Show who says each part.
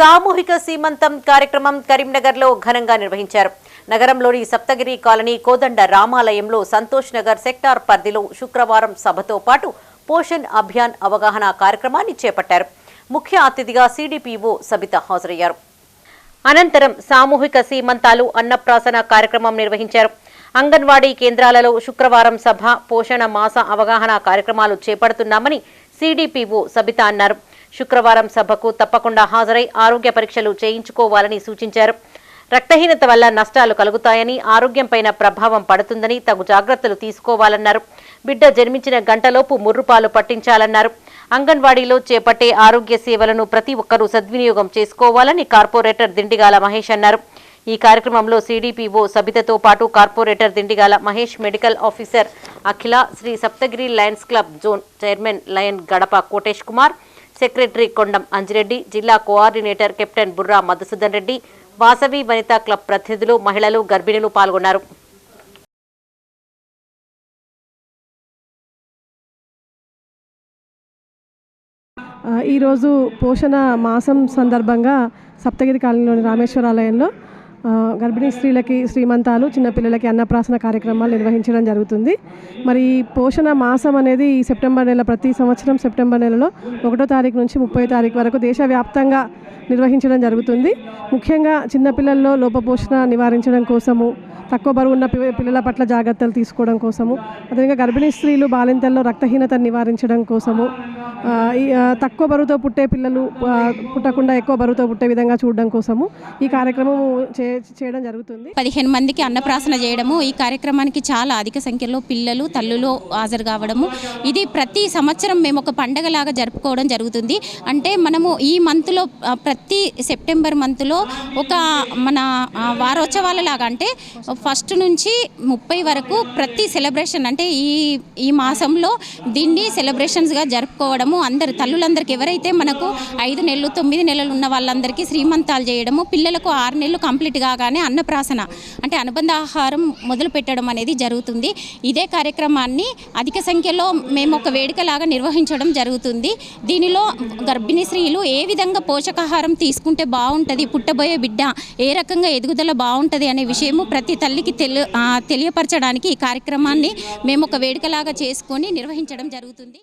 Speaker 1: సామూహిక సీమంతం కార్యక్రమం కరీంనగర్లో ఘనంగా నిర్వహించారు. నగరంలోని సప్తగిరి కాలనీ కోదండ రామాలయంలో సంతోష్ నగర్ సెక్టార్ పరిధిలో శుక్రవారం సభతో పాటు పోషణ్ అభియాన్ అవగాహన కార్యక్రమాన్ని చేపట్టారు. ముఖ్య అతిథిగా సిడిపిఓ సబిత హాజరయ్యారు. అనంతరం సామూహిక సీమంతాలు అన్నప్రాసన కార్యక్రమం నిర్వహించారు. అంగన్వాడీ కేంద్రాలలో శుక్రవారం సభ పోషణ మాస అవగాహన కార్యక్రమాలు చేపడుతున్నామని సిడిపిఓ సబిత అన్నారు. శుక్రవారం సభకు తప్పకుండా హాజరై ఆరోగ్య పరీక్షలు చేయించుకోవాలని సూచించారు. రక్తహీనత వల్ల నష్టాలు కలుగుతాయని ఆరోగ్యంపైన ప్రభావం పడుతుందని తగు జాగ్రత్తలు తీసుకోవాలన్నారు. బిడ్డ జన్మించిన గంటలోపు ముర్రుపాలు పట్టించాలన్నారు. అంగన్వాడీలో చేపట్టే ఆరోగ్య సేవలను ప్రతి ఒక్కరూ సద్వినియోగం చేసుకోవాలని కార్పొరేటర్ దిండిగాల మహేష్ అన్నారు. ఈ కార్యక్రమంలో సిడిపిఓ సబితతో పాటు corporator Dindigala Mahesh medical officer Akhila Sri Saptagiri Lions Club zone chairman Lion Gadapa Kotesh Kumar secretary Kondam Anjireddy జిల్లా coordinator captain Burra Madhusudan Reddy Vasavi Vanitha Club ప్రతినిధులు మహిళలు గర్భిణులు పాల్గొన్నారు.
Speaker 2: ఈరోజు పోషణ మాసం సందర్భంగా సప్తగిరి కాలనీలోని రామేశ్వరాలయంలో గర్భిణీ స్త్రీలకి శ్రీమంతాలు చిన్నపిల్లలకి అన్నప్రాసన కార్యక్రమాలు నిర్వహించడం జరుగుతుంది. మరి పోషణ మాసం అనేది ఈ సెప్టెంబర్ నెల ప్రతి సంవత్సరం సెప్టెంబర్ నెలలో ఒకటో తారీఖు నుంచి ముప్పై తారీఖు వరకు దేశవ్యాప్తంగా నిర్వహించడం జరుగుతుంది. ముఖ్యంగా చిన్నపిల్లల్లో లోపపోషణ నివారించడం కోసము తక్కువ బరువు ఉన్న పిల్లల పట్ల జాగ్రత్తలు తీసుకోవడం కోసము అదేవిధంగా గర్భిణీ స్త్రీలు బాలింతల్లో రక్తహీనతను నివారించడం కోసము తక్కువ బరువుతో పుట్టే పిల్లలు పుట్టకుండా ఎక్కువ బరువుతో పుట్టే విధంగా చూడడం కోసము ఈ కార్యక్రమం చే చేయడం జరుగుతుంది.
Speaker 3: పదిహేను మందికి అన్నప్రాసన చేయడము ఈ కార్యక్రమానికి చాలా అధిక సంఖ్యలో పిల్లలు తల్లులు హాజరు కావడము. ఇది ప్రతి సంవత్సరం మేము ఒక పండగలాగా జరుపుకోవడం జరుగుతుంది. అంటే మనము ఈ మంత్లో ప్రతి సెప్టెంబర్ మంత్లో ఒక మన వారోత్సవాల లాగా అంటే ఫస్ట్ నుంచి ముప్పై వరకు ప్రతి సెలబ్రేషన్ అంటే ఈ ఈ మాసంలో దీన్ని సెలబ్రేషన్స్గా జరుపుకోవడం చేయడము అందరు తల్లులందరికీ ఎవరైతే మనకు ఐదు నెలలు తొమ్మిది నెలలు ఉన్న వాళ్ళందరికీ శ్రీమంతాలు చేయడము పిల్లలకు ఆరు నెలలు కంప్లీట్ కాగానే అన్నప్రాసన అంటే అనుబంధ ఆహారం మొదలు పెట్టడం అనేది జరుగుతుంది. ఇదే కార్యక్రమాన్ని అధిక సంఖ్యలో మేము ఒక వేడుకలాగా నిర్వహించడం జరుగుతుంది. దీనిలో గర్భిణీ స్త్రీలు ఏ విధంగా పోషకాహారం తీసుకుంటే బాగుంటుంది పుట్టబోయే బిడ్డ ఏ రకంగా ఎదుగుదల బాగుంటుంది అనే విషయము ప్రతి తల్లికి తెలి తెలియపరచడానికి ఈ కార్యక్రమాన్ని మేము ఒక వేడుకలాగా చేసుకొని నిర్వహించడం జరుగుతుంది.